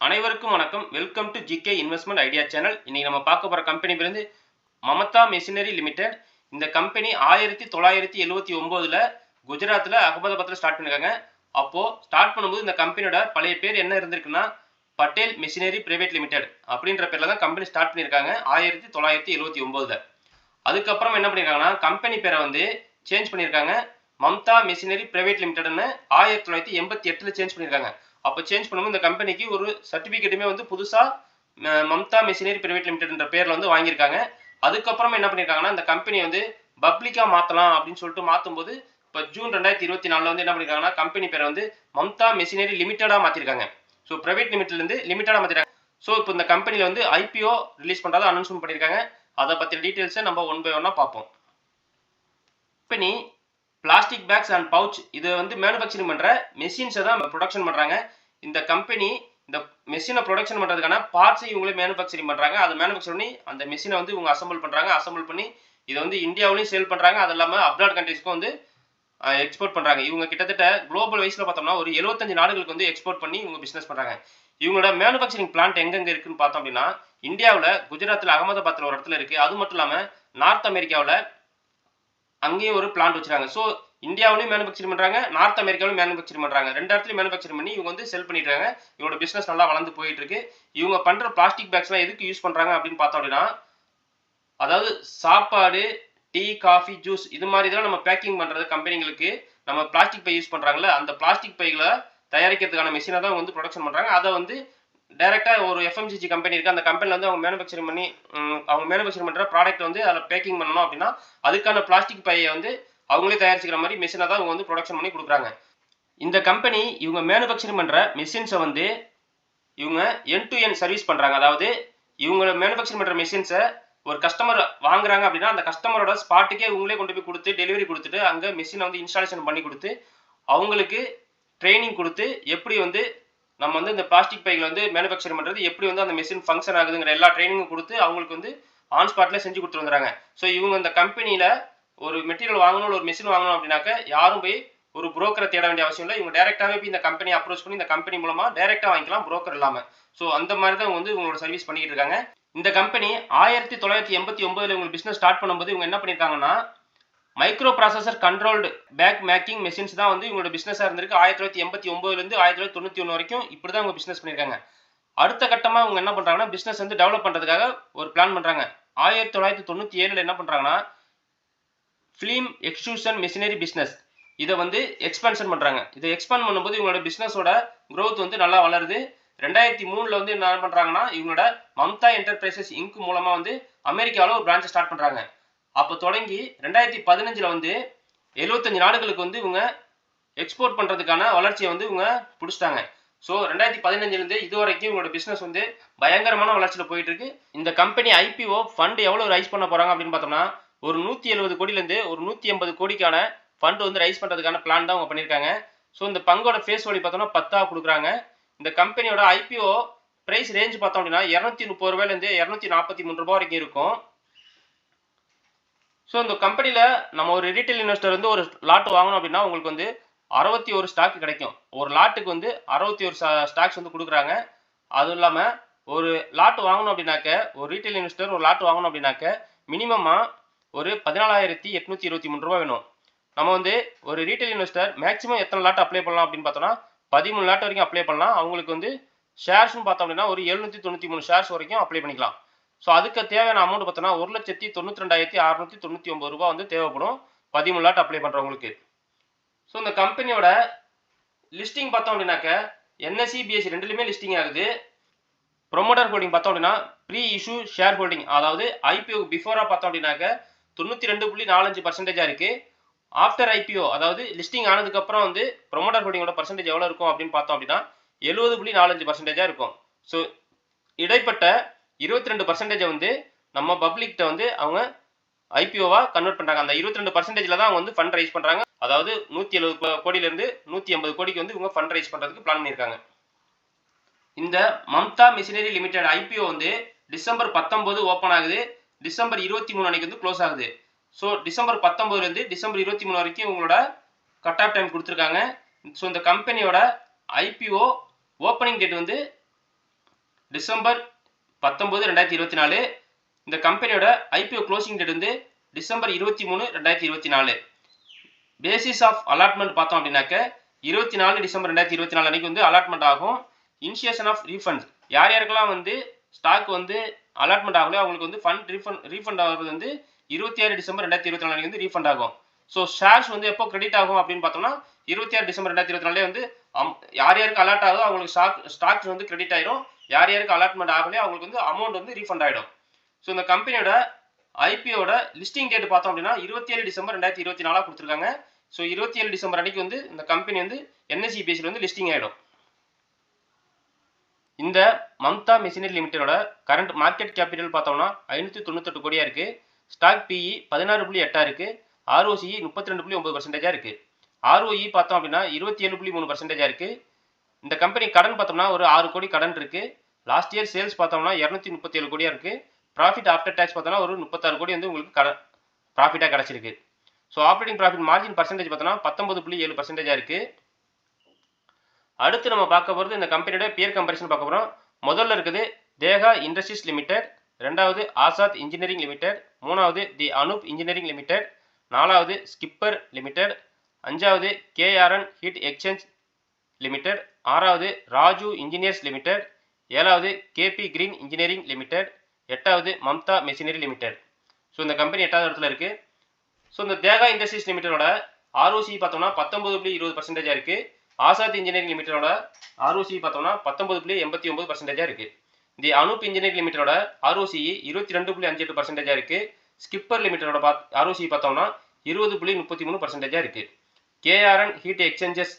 அனைவருக்கும் வணக்கம். Welcome to GK investment idea channel இன்னைக்கு நம்ம பார்க்க போகிற கம்பெனி பேருந்து மமதா மெஷினரி லிமிடெட் இந்த கம்பெனி ஆயிரத்தி தொள்ளாயிரத்தி எழுவத்தி ஒம்போதில் குஜராத்தில் அகமதாபாத்தில் ஸ்டார்ட் பண்ணியிருக்காங்க அப்போது ஸ்டார்ட் பண்ணும்போது இந்த கம்பெனியோட பழைய பேர் என்ன இருந்திருக்குன்னா பட்டேல் மெஷினரி பிரைவேட் லிமிடெட் அப்படின்ற பேரில் தான் கம்பெனி ஸ்டார்ட் பண்ணியிருக்காங்க ஆயிரத்தி தொள்ளாயிரத்தி எழுவத்தி ஒம்போதில் அதுக்கப்புறம் என்ன பண்ணியிருக்காங்கன்னா கம்பெனி பேரை வந்து சேஞ்ச் பண்ணியிருக்காங்க மம்தா மெஷினரி பிரைவேட் லிமிடெட்னு ஆயிரத்தி தொள்ளாயிரத்தி எண்பத்தி எட்டில் சேஞ்ச் பண்ணியிருக்காங்க அப்போ சேஞ்ச் பண்ணும்போது இந்த கம்பெனிக்கு ஒரு சர்டிஃபிகேட்டுமே வந்து புதுசாக மம்தா மெஷினரி பிரைவேட் லிமிடெட்ன்ற பேரில் வந்து வாங்கியிருக்காங்க. அதுக்கப்புறம் என்ன பண்ணியிருக்காங்கன்னா இந்த கம்பெனி வந்து பப்ளிக்காக மாற்றலாம் அப்படின்னு சொல்லிட்டு மாற்றும்போது இப்போ ஜூன் ரெண்டாயிரத்தி இருபத்தி நாலில் வந்து என்ன பண்ணியிருக்காங்கன்னா கம்பெனி பேரை வந்து மம்தா மிஷினரி லிமிட்டடாக மாற்றிருக்காங்க ஸோ ப்ரைவேட் லிமிட்லேருந்து லிமிட்டடாக மாற்றிருக்காங்க ஸோ இப்போ இந்த கம்பெனியில் வந்து ஐபிஓ ரிலீஸ் பண்ணுறதா அனௌன்ஸ்மெண்ட் பண்ணியிருக்காங்க அதை பற்றின டீட்டெயில்ஸை நம்ம ஒன் பை ஒன்னாக பார்ப்போம். Company plastic bags and pouch இது வந்து மேனுஃபேக்சரிங் பண்ணுற மெஷின்ஸை தான் ப்ரொடக்ஷன் பண்ணுறாங்க இந்த கம்பெனி இந்த மெஷினை ப்ரொடக்ஷன் பண்ணுறதுக்கான பார்ட்ஸை இவங்களே மேனுஃபேக்சரிங் பண்ணுறாங்க அதை மேனுஃபேக்சர் பண்ணி அந்த மெஷினை வந்து இவங்க அசம்பிள் பண்ணுறாங்க அசம்பிள் பண்ணி இதை வந்து இந்தியாவிலையும் சேல் பண்ணுறாங்க அது இல்லாமல் அப்ராட் கண்ட்ரீஸ்க்கும் வந்து எக்ஸ்போர்ட் பண்ணுறாங்க இவங்க கிட்டத்தட்ட குளோபல் வைஸில் பார்த்தோம்னா ஒரு எழுபத்தஞ்சு நாடுகளுக்கு வந்து எக்ஸ்போர்ட் பண்ணி இவங்க பிஸ்னஸ் பண்ணுறாங்க இவங்களோட மேனுஃபேக்சரிங் பிளான்ட் எங்கெங்கே இருக்குன்னு பார்த்தோம் அப்படின்னா இந்தியாவில் குஜராத்தில் அகமதாபாத்தில் ஒரு இடத்துல இருக்குது அது மட்டும் இல்லாமல் நார்த் அமெரிக்காவில் அங்கேயும் ஒரு பிளான்ட் வச்சுருக்காங்க. ஸோ இந்தியாவிலையும் மேனுஃபேக்சர் பண்ணுறாங்க நார்த் அமெரிக்காவிலும் மேனுஃபேக்சர் பண்ணுறாங்க ரெண்டு இடத்துலையும் மேனுஃபேக்சர் பண்ணி இவங்க வந்து செல் பண்ணிடுறாங்க இவங்களோட பிஸ்னஸ் நல்லா வளர்ந்து போயிட்டு இருக்கு இவங்க பண்ணுற பிளாஸ்டிக் பேக்ஸ்லாம் எதுக்கு யூஸ் பண்ணுறாங்க அப்படின்னு பார்த்தோம் அப்படின்னா அதாவது சாப்பாடு டீ காஃபி ஜூஸ் இது மாதிரி இதெல்லாம் நம்ம பேக்கிங் பண்ணுறது கம்பெனிங்களுக்கு நம்ம பிளாஸ்டிக் பை யூஸ் பண்ணுறாங்களே அந்த பிளாஸ்டிக் பைகளை தயாரிக்கிறதுக்கான மிஷினை தான் வந்து ப்ரொடக்ஷன் பண்ணுறாங்க அதை வந்து டைரெக்டாக ஒரு எஃப்எம்சிஜி கம்பெனி இருக்குது அந்த கம்பெனியில் வந்து அவங்க மேனுஃபேக்சரிங் பண்ணி அவங்க மேனுஃபேக்சரிங் பண்ணுற ப்ராடக்ட் வந்து அதில் பேக்கிங் பண்ணணும் அப்படின்னா அதுக்கான பிளாஸ்டிக் பையை வந்து அவங்களே தயாரிச்சுக்கிற மாதிரி மிஷினை தான் அவங்க வந்து ப்ரொடக்ஷன் பண்ணி கொடுக்குறாங்க. இந்த கம்பெனி இவங்க மேனுஃபேக்சரிங் பண்ணுற மிஷின்ஸை வந்து இவங்க என் டு என் சர்வீஸ் பண்ணுறாங்க அதாவது இவங்க மேனுஃபேக்சர் பண்ணுற மிஷின்ஸை ஒரு கஸ்டமர் வாங்குறாங்க அப்படின்னா அந்த கஸ்டமரோட ஸ்பாட்டுக்கே இவங்களே கொண்டு போய் கொடுத்து டெலிவரி கொடுத்துட்டு அங்கே மிஷினை வந்து இன்ஸ்டாலேஷன் பண்ணி கொடுத்து அவங்களுக்கு ட்ரைனிங் கொடுத்து எப்படி வந்து நம்ம வந்து இந்த பிளாஸ்டிக் பைகளை வந்து மேனுஃபேக்சர் பண்ணுறது எப்படி வந்து அந்த மிஷின் ஃபங்க்ஷன் ஆகுதுங்கிற எல்லா ட்ரைனிங்கும் கொடுத்து அவங்களுக்கு வந்து ஆன் ஸ்பாட்டில் செஞ்சு கொடுத்துருந்துறாங்க ஸோ இவங்க இந்த கம்பெனியில் ஒரு மெட்டீரியல் வாங்கணும் ஒரு மிஷின் வாங்கணும் அப்படின்னாக்க யாரும் போய் ஒரு புரோக்கரை தேட வேண்டிய அவசியம் இல்லை. இவங்க டேரெக்டாகவே போய் இந்த கம்பெனி அப்ரோச் பண்ணி இந்த கம்பெனி மூலமாக டேரெக்டாக வாங்கிக்கலாம் புரோக்கர் இல்லாமல் ஸோ அந்த மாதிரி தான் வந்து இவங்களோட சர்வீஸ் பண்ணிக்கிட்டு இருக்காங்க. இந்த கம்பெனி ஆயிரத்தி தொள்ளாயிரத்தி எண்பத்தி ஒன்பதுல இவங்க பிசினஸ் ஸ்டார்ட் பண்ணும்போது இவங்க என்ன பண்ணியிருக்காங்கன்னா micro processor controlled bag making machines தான் வந்து இவங்களோட பிஸ்னஸாக இருந்திருக்கு. ஆயிரத்தி தொள்ளாயிரத்தி எண்பத்தி ஒன்பதுலேருந்து ஆயிரத்தி தொள்ளாயிரத்தி தொண்ணூற்றி ஒன்று வரைக்கும் இப்படி தான் அவங்க பிஸ்னஸ் பண்ணியிருக்காங்க. அடுத்த கட்டமாக இவங்க என்ன பண்ணுறாங்கன்னா பிஸ்னஸ் வந்து டெவலப் பண்ணுறதுக்காக ஒரு பிளான் பண்ணுறாங்க ஆயிரத்தி தொள்ளாயிரத்தி தொண்ணூற்றி ஏழில் என்ன பண்ணுறாங்கன்னா ஃபிலிம் எக்ஸ்ட்ரூஷன் மிஷினரி பிஸ்னஸ் இதை வந்து எக்ஸ்பென்ஷன் பண்ணுறாங்க இதை எக்ஸ்பேண்ட் பண்ணும்போது இவங்களோட பிஸ்னஸோட க்ரோத் வந்து நல்லா வளருது. ரெண்டாயிரத்தி மூணில் வந்து என்ன பண்ணுறாங்கன்னா இவங்களோட மம்தா என்டர்பிரைசஸ் இங்க் மூலமாக வந்து அமெரிக்காவில் ஒரு பிரான்ச்சை ஸ்டார்ட் பண்ணுறாங்க அப்போ தொடங்கி ரெண்டாயிரத்தி பதினஞ்சில் வந்து எழுபத்தஞ்சு நாடுகளுக்கு வந்து இவங்க எக்ஸ்போர்ட் பண்ணுறதுக்கான வளர்ச்சியை வந்து இவங்க பிடிச்சிட்டாங்க. ஸோ ரெண்டாயிரத்தி பதினஞ்சுலேருந்து இது வரைக்கும் இவங்களோட பிஸ்னஸ் வந்து பயங்கரமான வளர்ச்சியில் போயிட்டு இருக்கு. இந்த கம்பெனி ஐபிஓ ஃபண்ட் எவ்வளோ ரைஸ் பண்ண போகிறாங்க அப்படின்னு பார்த்தோம்னா ஒரு நூற்றி எழுபது கோடியிலேருந்து ஒரு நூற்றி எண்பது கோடிக்கான ஃபண்ட் வந்து ரைஸ் பண்ணுறதுக்கான பிளான் தான் அவங்க பண்ணியிருக்காங்க. ஸோ இந்த பங்கோட ஃபேஸ் வழி பார்த்தோம்னா பத்தா கொடுக்குறாங்க. இந்த கம்பெனியோட ஐபிஓ ப்ரைஸ் ரேஞ்ச் பார்த்தோம் அப்படின்னா இரநூத்தி முப்பது ரூபாயிலேருந்து இரநூத்தி நாற்பத்தி மூணு ரூபா வரைக்கும் இருக்கும். ஸோ இந்த கம்பெனியில் நம்ம ஒரு ரீட்டைல் இன்வெஸ்டர் வந்து ஒரு லாட் வாங்கணும் அப்படின்னா உங்களுக்கு வந்து அறுபத்தி ஒரு ஸ்டாக் கிடைக்கும். ஒரு லாட்டுக்கு வந்து அறுபத்தி ஒரு ஸ்டாக்ஸ் வந்து கொடுக்குறாங்க. அதுவும் இல்லாமல் ஒரு லாட் வாங்கணும் அப்படின்னாக்க ஒரு ரீட்டைல் இன்வெஸ்டர் ஒரு லாட் வாங்கணும் அப்படின்னாக்க மினிமமாக ஒரு பதினாலாயிரத்தி எட்நூற்றி இருபத்தி மூணு ரூபா வேணும். நம்ம வந்து ஒரு ரீட்டைல் இன்வெஸ்டர் மேக்ஸிமம் எத்தனை லாட் அப்ளை பண்ணலாம் அப்படின்னு பார்த்தோம்னா பதிமூணு லாட் வரைக்கும் அப்ளை பண்ணலாம். அவங்களுக்கு வந்து ஷேர்ஸ்னு பார்த்தோம் அப்படின்னா ஒரு எழுநூற்றி தொண்ணூற்றி மூணு ஷேர்ஸ் வரைக்கும் அப்ளை பண்ணிக்கலாம். ஸோ அதுக்கு தேவையான அமௌண்ட் பார்த்தோன்னா ஒரு லட்சத்தி தொண்ணூற்றி ரெண்டாயிரத்தி அறநூற்றி தொண்ணூற்றி ஒம்பது ரூபா வந்து தேவைப்படும். பதிமூணு லாட் அப்ளை பண்ணுறவங்களுக்கு ஸோ இந்த கம்பெனியோட லிஸ்டிங் பார்த்தோம் அப்படின்னாக்க என்எஸ்சி பிஎஸ்சி ரெண்டுலையுமே லிஸ்டிங் ஆகுது. ப்ரொமோட்டர் ஹோல்டிங் பார்த்தோம் அப்படின்னா ப்ரீ இஷ்யூ ஷேர் ஹோல்டிங் அதாவது ஐபிஓ பிஃபோராக பார்த்தோம் அப்படின்னாக்க தொண்ணூற்றி ரெண்டு புள்ளி நாலஞ்சு பர்சன்டேஜாக இருக்குது ஆஃப்டர் ஐபிஓ அதாவது லிஸ்டிங் ஆனதுக்கப்புறம் வந்து ப்ரொமோட்டர் ஹோல்டிங்கோட பர்சன்டேஜ் எவ்வளோ இருக்கும் அப்படின்னு பார்த்தோம் அப்படின்னா எழுபது புள்ளி நாலஞ்சு பர்சன்டேஜாக இருக்கும். ஸோ இடைப்பட்ட இருபத்தி ரெண்டு பர்சன்டேஜை வந்து நம்ம பப்ளிக்கிட்ட வந்து அவங்க ஐபிஓவாக கன்வெர்ட் பண்ணுறாங்க அந்த இருபத்தி ரெண்டு பர்சன்டேஜில் தான் அவங்க வந்து ஃபண்ட் ரைஸ் பண்ணுறாங்க அதாவது நூற்றி எழுபது கோடியிலேருந்து நூற்றி ஐம்பது கோடிக்கு வந்து இவங்க ஃபண்ட் ரைஸ் பண்ணுறதுக்கு பிளான் பண்ணியிருக்காங்க. இந்த மம்தா மிஷினரி லிமிடெட் ஐபிஓ வந்து டிசம்பர் பத்தொம்போது ஓப்பன் ஆகுது. டிசம்பர் இருபத்தி மூணு அன்னைக்கு வந்து க்ளோஸ் ஆகுது. ஸோ டிசம்பர் பத்தொம்போதுலேருந்து டிசம்பர் இருபத்தி மூணு வரைக்கும் இவங்களோட கட் ஆஃப் டைம் கொடுத்துருக்காங்க. ஸோ இந்த கம்பெனியோட ஐபிஓ ஓப்பனிங் டேட் வந்து டிசம்பர் பத்தொம்போது ரெண்டாயிரத்தி இருபத்தி நாலு இந்த கம்பெனியோட ஐபிஓ க்ளோசிங் டேட் வந்து டிசம்பர் இருபத்தி மூணு ரெண்டாயிரத்தி இருபத்தி நாலு. பேசிஸ் ஆஃப் அலாட்மெண்ட் பார்த்தோம் அப்படின்னாக்க இருபத்தி நாலு டிசம்பர் ரெண்டாயிரத்தி இருபத்தி நாலு அன்னைக்கு வந்து அலாட்மெண்ட் ஆகும். இனிஷியேஷன் ஆஃப் ரீஃபண்ட் யார் யாருக்கெல்லாம் வந்து ஸ்டாக் வந்து அலாட்மெண்ட் ஆகலையோ அவங்களுக்கு வந்து ஃபண்ட் ரீஃபண்ட் ரீஃபண்ட் ஆகிறது வந்து இருபத்தி ஆறு டிசம்பர் ரெண்டாயிரத்தி இருபத்தி நாலு வந்து ரீஃபண்ட் ஆகும். ஸோ ஷேர்ஸ் வந்து எப்போ கிரெடிட் ஆகும் அப்படின்னு பார்த்தோம்னா இருபத்தி ஆறு டிசம்பர் ரெண்டாயிரத்தி இருபத்தி நாலே வந்து அம்- யார் யாருக்கு அலாட் ஆகுதோ அவங்களுக்கு ஸ்டாக் ஸ்டாக்ஸ் வந்து கிரெடிட் ஆயிரும். யார் யாருக்கு அலாட்மெண்ட் ஆகலையோ அவங்களுக்கு வந்து அமௌண்ட் வந்து ரீஃபண்ட் ஆகிடும் ஸோ இந்த கம்பெனியோட ஐபிஓட லிஸ்டிங் டேட் பார்த்தோம் அப்படின்னா இருபத்தி ஏழு டிசம்பர் ரெண்டாயிரத்தி இருபத்தி நாலாக கொடுத்துருக்காங்க. ஸோ இருபத்தி ஏழு டிசம்பர் அன்னைக்கு வந்து இந்த கம்பெனி வந்து என்எஸ்சி பேஸில் வந்து லிஸ்டிங் ஆகிடும் இந்த மம்தா மிஷினரி லிமிடெடோட கரண்ட் மார்க்கெட் கேபிட்டல் பார்த்தோம்னா ஐநூற்றி தொண்ணூத்தெட்டு கோடியாக இருக்குது ஸ்டாக் பிஇ பதினாறு புள்ளி எட்டாக இருக்குது ஆர்ஓசிஇ முப்பத்தி ரெண்டு புள்ளி ஒம்பது பர்சன்டேஜாக இருக்குது ஆர்ஓஇ பார்த்தோம் அப்படின்னா இருபத்தி ஏழு புள்ளி மூணு பர்சன்டேஜாக இருக்குது இந்த கம்பெனி கடன் பார்த்தோம்னா ஒரு ஆறு கோடி கடன் இருக்குது லாஸ்ட் இயர் சேல்ஸ் பார்த்தோம்னா இரநூத்தி முப்பத்தி ஏழு கோடியாக இருக்குது ப்ராஃபிட் ஆஃப்டர் டேக்ஸ் பார்த்தோம்னா ஒரு முப்பத்தாறு கோடி வந்து உங்களுக்கு கடன் ப்ராஃபிட்டாக கிடச்சிருக்கு. So operating profit margin percentage பார்த்தோம்னா பத்தொம்பது புள்ளி ஏழு பர்சன்டேஜாக இருக்குது அடுத்து நம்ம பார்க்க போகிறது இந்த கம்பெனியோட பியர் கம்பரிசன் பார்க்க போகிறோம் முதல்ல இருக்குது தேகா இண்டஸ்ட்ரீஸ் லிமிடெட் ரெண்டாவது ஆசாத் இன்ஜினியரிங் லிமிடெட் மூணாவது தி அனூப் இன்ஜினியரிங் லிமிடெட் நாலாவது ஸ்கிப்பர் லிமிடெட் அஞ்சாவது கேஆர்என் ஹீட் எக்ஸ்சேஞ்ச் லிமிடெட். ஆறாவது ராஜு இன்ஜினியர்ஸ் லிமிடெட். ஏழாவது கேபி கிரீன் இன்ஜினியரிங் லிமிடெட். எட்டாவது மம்தா மெஷினரி லிமிடெட். ஸோ இந்த கம்பெனி எட்டாவது இடத்துல இருக்குது ஸோ இந்த தேகா இண்டஸ்ட்ரீஸ் லிமிடெடோட ஆர்ஓசி பார்த்தோம்னா பத்தொம்பது புள்ளி இருபது பர்சன்டேஜாக இருக்குது ஆசாத் இன்ஜினியரிங் லிமிட்டடோட ஆர்ஓசி பார்த்தோம்னா பத்தொம்பது புள்ளி எண்பத்தி ஒம்பது பர்சன்டேஜாக இருக்குது தி அனூப் இன்ஜினியரிங் லிமிட்டடோட ஆர்ஓசி இருபத்தி ரெண்டு புள்ளி அஞ்சு எட்டு பர்சன்டேஜாக இருக்குது ஸ்கிப்பர் லிமிட்டடோட பாத் ஆர்ஓசி பார்த்தோம்னா இருபது புள்ளி முப்பத்தி மூணு பர்சன்டேஜாக இருக்குது கேஆர்என் ஹீட் எக்ஸ்சேஞ்சஸ்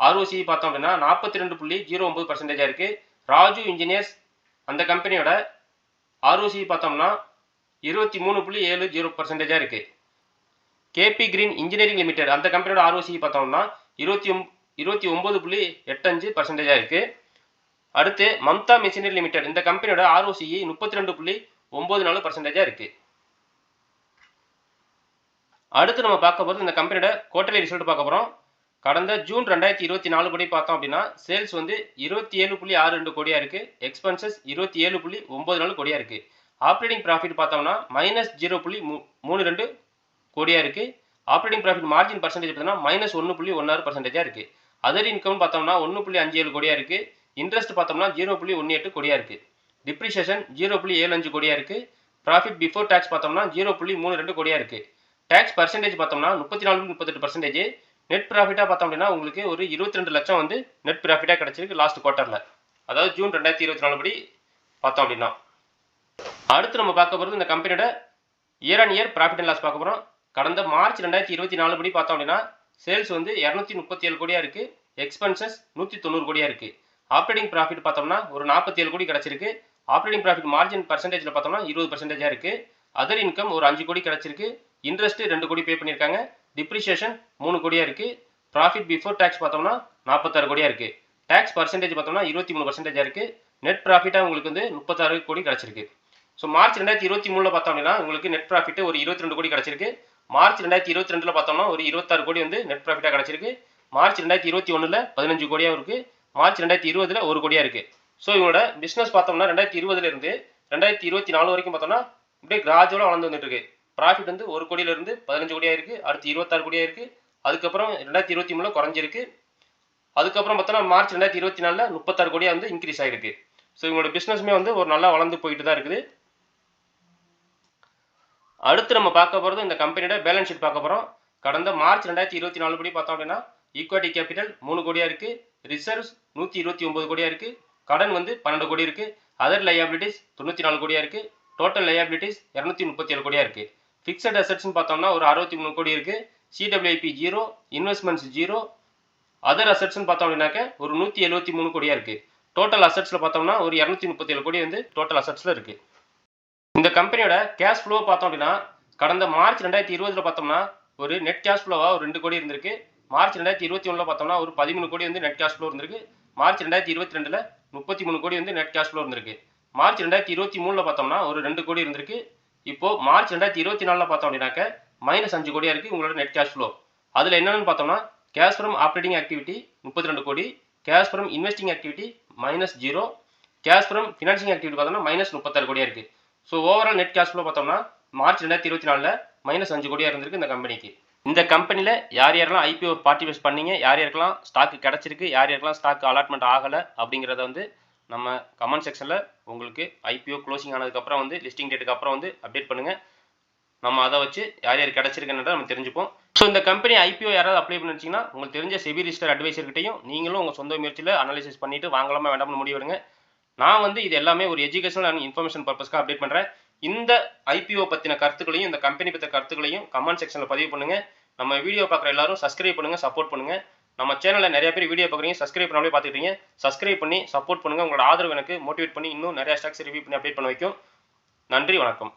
ஆர்ஓசி பார்த்தோம் அப்படின்னா நாற்பத்தி ரெண்டு புள்ளி ஜீரோ ஒம்பது பர்சன்டேஜாக இருக்குது ராஜு இன்ஜினியர்ஸ் அந்த கம்பெனியோட ஆர்ஓசி பார்த்தோம்னா இருபத்தி மூணு புள்ளி ஏழு ஜீரோ பர்சன்டேஜாக இருக்குது கேபி கிரீன் இன்ஜினியரிங் லிமிடெட் அந்த கம்பெனியோட ஆர்ஓசி பார்த்தோம்னா இருபத்தி ஒம் இருபத்தி ஒம்பது புள்ளி எட்டஞ்சு பர்சன்டேஜாக இருக்குது அடுத்து மம்தா மிஷினரி லிமிடெட் இந்த கம்பெனியோட ஆர்ஓசி முப்பத்தி ரெண்டு புள்ளி ஒம்பது நாலு பர்சன்டேஜாக இருக்குது அடுத்து நம்ம பார்க்க போகிறது இந்த கம்பெனியோட குவார்டர்லி ரிசல்ட் பார்க்க போகிறோம் கடந்த ஜூன் ரெண்டாயிரத்தி இருபத்தி நாலு படி பார்த்தோம் அப்படின்னா சேல்ஸ் வந்து இருபத்தி ஏழு புள்ளி ஆறு ரெண்டு கோடியாக இருக்குது எக்ஸ்பென்சஸ் இருபத்தி ஏழு புள்ளி ஒம்பது நாலு கோடியாக இருக்குது ஆப்ரேட்டிங் ப்ராஃபிட் பார்த்தோம்னா மைனஸ் ஜீரோ புள்ளி மூ மூணு ரெண்டு கோடியாக இருக்குது ஆப்ரேட்டிங் ப்ராஃபிட் மார்ஜின் பர்சன்டேஜ் பார்த்தோம்னா மைனஸ் ஒன்று புள்ளி ஒன்றாறு பர்சன்டேஜாக இருக்குது அதர் இன்கம் பார்த்தோம்னா ஒன்று புள்ளி அஞ்சு ஏழு கோடியாக இருக்குது இன்ட்ரெஸ்ட் பார்த்தோம்னா ஜீரோ புள்ளி ஒன்று எட்டு கோடியாக இருக்குது டிப்ரிஷியேஷன் ஜீரோ புள்ளி ஏழு அஞ்சு கோடியாக இருக்குது ப்ராஃபிட் பிஃபோர் டேக்ஸ் பார்த்தோம்னா ஜீரோ புள்ளி மூணு ரெண்டு கோடியாக இருக்குது டேக்ஸ் பர்சன்டேஜ் பார்த்தோம்னா முப்பத்தி நாலு முப்பத்தெட்டு பர்சன்டேஜ் நெட் ப்ராஃபிட்டாக பார்த்தோம் அப்படின்னா உங்களுக்கு ஒரு இருபத்தி ரெண்டு லட்சம் வந்து நெட் ப்ராஃபிட்டாக கிடச்சிருக்கு லாஸ்ட் குவார்ட்டரில் அதாவது ஜூன் ரெண்டாயிரத்தி இருபத்தி நாலு படி பார்த்தோம் அப்படின்னா. அடுத்து நம்ம பார்க்க போகிறது இந்த கம்பெனியோட year and year profit and loss பார்க்க போகிறோம் கடந்த மார்ச் ரெண்டாயிரத்தி இருபத்தி நாலு படி பார்த்தோம் அப்படின்னா சேல்ஸ் வந்து இரநூத்தி முப்பத்தி ஏழு கோடியாக இருக்குது எக்ஸ்பென்சஸ் நூற்றி தொண்ணூறு கோடியாக இருக்குது ஆப்ரேட்டிங் ப்ராஃபிட் பார்த்தோம்னா ஒரு நாற்பத்தி ஏழு கோடி கிடச்சிருக்கு. ஆப்ரேட்டிங் ப்ராஃபிட் மார்ஜின் பர்சன்டேஜில் பார்த்தோம்னா இருபது பர்சன்டேஜாக இருக்குது அதர் இன்கம் ஒரு அஞ்சு கோடி கிடச்சிருக்கு. இன்ட்ரெஸ்ட் ரெண்டு கோடி பே பண்ணியிருக்காங்க. டிப்ரிஷியேஷன் மூணு கோடியாக இருக்குது ப்ராஃபிட் பிஃபோர் டேக்ஸ் பார்த்தோம்னா நாற்பத்தாறு கோடியாக இருக்குது டேக்ஸ் பர்சன்டேஜ் பார்த்தோம்னா இருபத்தி மூணு பர்சன்டேஜாக இருக்குது நெட் ப்ராஃபிட்டாக உங்களுக்கு வந்து முப்பத்தாறு கோடி கிடச்சிருக்கு. ஸோ மார்ச் ரெண்டாயிரத்தி இருபத்தி மூணில் பார்த்தோம் அப்படின்னா உங்களுக்கு நெட் ப்ராஃபிட் ஒரு இருபத்தி ரெண்டு கோடி கிடச்சிருக்கு. மார்ச் ரெண்டாயிரத்தி இருபத்தி ரெண்டில் பார்த்தோம்னா ஒரு இருபத்தாறு கோடி வந்து நெட் ப்ராஃபிட்டாக கிடச்சிருக்கு. மார்ச் ரெண்டாயிரத்தி இருபத்தி ஒன்றில் பதினஞ்சு கோடியாக இருக்குது மார்ச் ரெண்டாயிரத்தி இருபதில் ஒரு கோடியாக இருக்குது ஸோ இவங்களோட பிஸ்னஸ் பார்த்தோம்னா ரெண்டாயிரத்தி இருபதுலேருந்து ரெண்டாயிரத்தி இருபத்தி நாலு வரைக்கும் பார்த்தோம்னா அப்படியே கிராஜுவலாக வளர்ந்து வந்துட்டு இருக்கு. ப்ராஃபிட் வந்து ஒரு கோடியிலிருந்து பதினஞ்சு கோடியாக இருக்குது அடுத்து இருபத்தாறு கோடியாக இருக்குது அதுக்கப்புறம் ரெண்டாயிரத்தி இருபத்தி மூணில் குறைஞ்சிருக்கு. அதுக்கப்புறம் பார்த்தோன்னா மார்ச் ரெண்டாயிரத்தி இருபத்தி நாலில் முப்பத்தாறு கோடியாக வந்து இன்க்ரீஸ் ஆகிருக்கு ஸோ இவங்களோட பிஸ்னஸுமே வந்து ஒரு நல்லா வளர்ந்து போயிட்டு தான் இருக்குது. அடுத்து நம்ம பார்க்க போகிறது இந்த கம்பெனியோட பேலன்ஸ் ஷீட் பார்க்க போகிறோம் கடந்த மார்ச் ரெண்டாயிரத்தி இருபத்தி நாலு படி பார்த்தோம் அப்படின்னா ஈக்விட்டி கேபிட்டல் மூணு கோடியாக இருக்குது ரிசர்வ்ஸ் நூற்றி இருபத்தி ஒம்பது கோடியாக இருக்குது கடன் வந்து பன்னெண்டு கோடி இருக்குது அதர் லையாபிலிட்டிஸ் தொண்ணூற்றி நாலு கோடியாக இருக்குது டோட்டல் லையாபிலிட்டிஸ் இரநூத்தி முப்பத்தி ஏழு கோடியாக இருக்குது ஃபிக்ஸட் அசட்ஸ்னு பார்த்தோம்னா ஒரு அறுபத்தி மூணு கோடி இருக்குது CWP zero investments zero other அசட்ஸ்னு பார்த்தோம் அப்படின்னாக்க ஒரு நூற்றி எழுபத்தி மூணு கோடியாக இருக்குது டோட்டல் அசட்ஸில் பார்த்தோம்னா ஒரு இரநூத்தி முப்பத்தி ஏழு கோடி வந்து டோட்டல் அசட்ஸில் இருக்குது இந்த கம்பெனியோட கேஷ் ஃப்ளோ பார்த்தோம் அப்படின்னா கடந்த மார்ச் ரெண்டாயிரத்தி இருபதில் பார்த்தோம்னா ஒரு நெட் கேஷ் ஃப்ளோவாக ஒரு ரெண்டு கோடி இருந்திருக்கு. மார்ச் ரெண்டாயிரத்தி இருபத்தி ஒன்றில் பார்த்தோம்னா ஒரு பதிமூணு கோடி வந்து நெட் கேஷ் ஃப்ளோ இருந்திருக்கு. மார்ச் ரெண்டாயிரத்தி இருபத்தி ரெண்டில் முப்பத்தி மூணு கோடி வந்து நெட் கேஷ் ஃப்ளோ இருந்திருக்கு. மார்ச் ரெண்டாயிரத்தி இருபத்தி மூணில் பார்த்தோம்னா ஒரு ரெண்டு கோடி இருந்திருக்கு. இப்போ மார்ச் ரெண்டாயிரத்தி இருபத்தி நாலில் பார்த்தோம் அப்படின்னாக்க மைனஸ் அஞ்சு கோடியாக இருக்குது உங்களோட நெட் கேஷ் ஃப்ளோ அதில் என்னென்னு பார்த்தோம்னா கேஷ் ஃப்ரம் ஆப்ரேட்டிங் ஆக்டிவிட்டி முப்பத்தி ரெண்டு கோடி cash from investing activity minus zero cash from financing activity பார்த்தோம்னா மைனஸ் முப்பத்தாறு கோடியாக இருக்குது so overall net cash flow பார்த்தோம்னா மார்ச் ரெண்டாயிரத்தி இருபத்தி நாலில் மைனஸ் அஞ்சு கோடியாக இருந்திருக்கு இந்த கம்பெனிக்கு இந்த கம்பெனியில் யார் யாரெல்லாம் ஐபிஓ பார்ட்டிபேட் பண்ணீங்க யார் யாருக்கெல்லாம் ஸ்டாக் கிடச்சிருக்கு யார் யாருக்கெல்லாம் ஸ்டாக் அலாட்மெண்ட் ஆகலை அப்படிங்கிறத வந்து நம்ம கமெண்ட் செக்ஷனில் உங்களுக்கு ஐபிஓ க்ளோசிங் ஆனதுக்கப்புறம் வந்து லிஸ்டிங் டேட்டுக்கு அப்புறம் வந்து அப்டேட் பண்ணுங்கள் நம்ம அதை வச்சு யார் யார் கிடச்சிருக்குன்றத நம்ம தெரிஞ்சுப்போம். ஸோ இந்த கம்பெனி ஐபிஓ யாராவது அப்ளை பண்ணிச்சிங்கன்னா உங்களுக்கு தெரிஞ்ச செபி ரிஜிஸ்டர் அட்வைசர்கிட்டையும் நீங்களும் உங்கள் சொந்த முயற்சியில் அனாலிசிஸ் பண்ணிவிட்டு வாங்கலாமா வேண்டாம்னு முடிவெடுங்க நான் வந்து இது எல்லாமே ஒரு எஜுகேஷனல் அண்ட் இன்ஃபர்மேஷன் பர்பஸ்க்காக அப்டேட் பண்ணுறேன் இந்த ஐபிஓ பற்றின கருத்துக்களையும் இந்த கம்பெனி பற்றின கருத்துக்களையும் கமெண்ட் செக்ஷனில் பதிவு பண்ணுங்கள் நம்ம வீடியோ பார்க்குற எல்லாரும் சப்ஸ்கிரைப் பண்ணுங்கள் சப்போர்ட் பண்ணுங்கள் நம்ம சேனலில் நிறைய பேர் வீடியோ பார்க்குறீங்க சப்ஸ்கிரைப் பண்ணாலே பார்த்துக்கிட்டீங்க. சப்ஸ்கிரைப் பண்ணி சப்போர்ட் பண்ணுங்கள் உங்களோட ஆதரவு எனக்கு மோட்டிவேட் பண்ணி இன்னும் நிறைய ஸ்டாக்ஸ் ரிவ்யூ பண்ணி அப்டேட் பண்ண வைக்கும். நன்றி வணக்கம்.